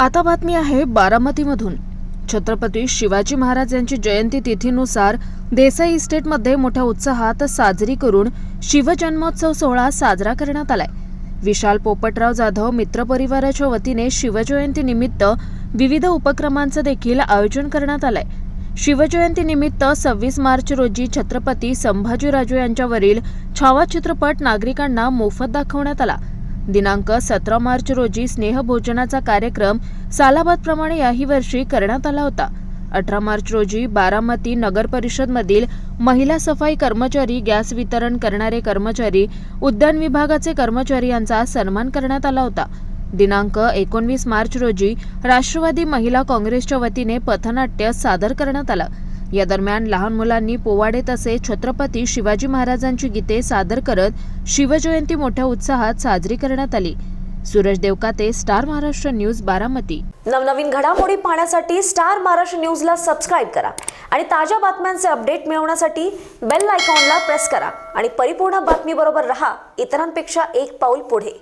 आता बातमी आहे बारामतीमधून. छत्रपती शिवाजी महाराज यांची जयंती तिथीनुसार देसाई इस्टेटमध्ये मोठ्या उत्साहात साजरी करून शिवजन्मोत्सव सोहळा साजरा करण्यात आलाय. विशाल पोपटराव जाधव मित्र परिवाराच्या वतीने शिवजयंती निमित्त विविध उपक्रमांचं देखील आयोजन करण्यात आलंय. शिवजयंती निमित्त सव्वीस मार्च रोजी छत्रपती संभाजीराजे यांच्यावरील छावा चित्रपट नागरिकांना मोफत दाखवण्यात आला. दिनांक सतरा मार्च रोजी स्नेहभोजनाचा कार्यक्रम सालाबादप्रमाणे याही वर्षी करण्यात आला होता. अठरा मार्च रोजी बारामती नगर परिषदमधील महिला सफाई कर्मचारी गॅस वितरण करणारे कर्मचारी उद्यान विभागाचे कर्मचारी यांचा सन्मान करण्यात आला होता. दिनांक एकोणवीस मार्च रोजी राष्ट्रवादी महिला काँग्रेसच्या वतीने पथनाट्य सादर करण्यात आलं. या दरम्यान लहान मुलांनी पोवाडे तसे छत्रपती शिवाजी महाराजांची गीते सादर करत शिवजयंती मोठ्या उत्साहात साजरी करण्यात आली. Suraj Devkate star Maharashtra news Baramati. नवनवीन घडामोडी पाहण्यासाठी स्टार महाराष्ट्र न्यूजला सबस्क्राईब करा आणि ताज्या बातम्यांचे अपडेट मिळवण्यासाठी बेल आयकॉनला प्रेस करा आणि परिपूर्ण बातमीबरोबर रहा इतरांपेक्षा एक पाऊल पुढे.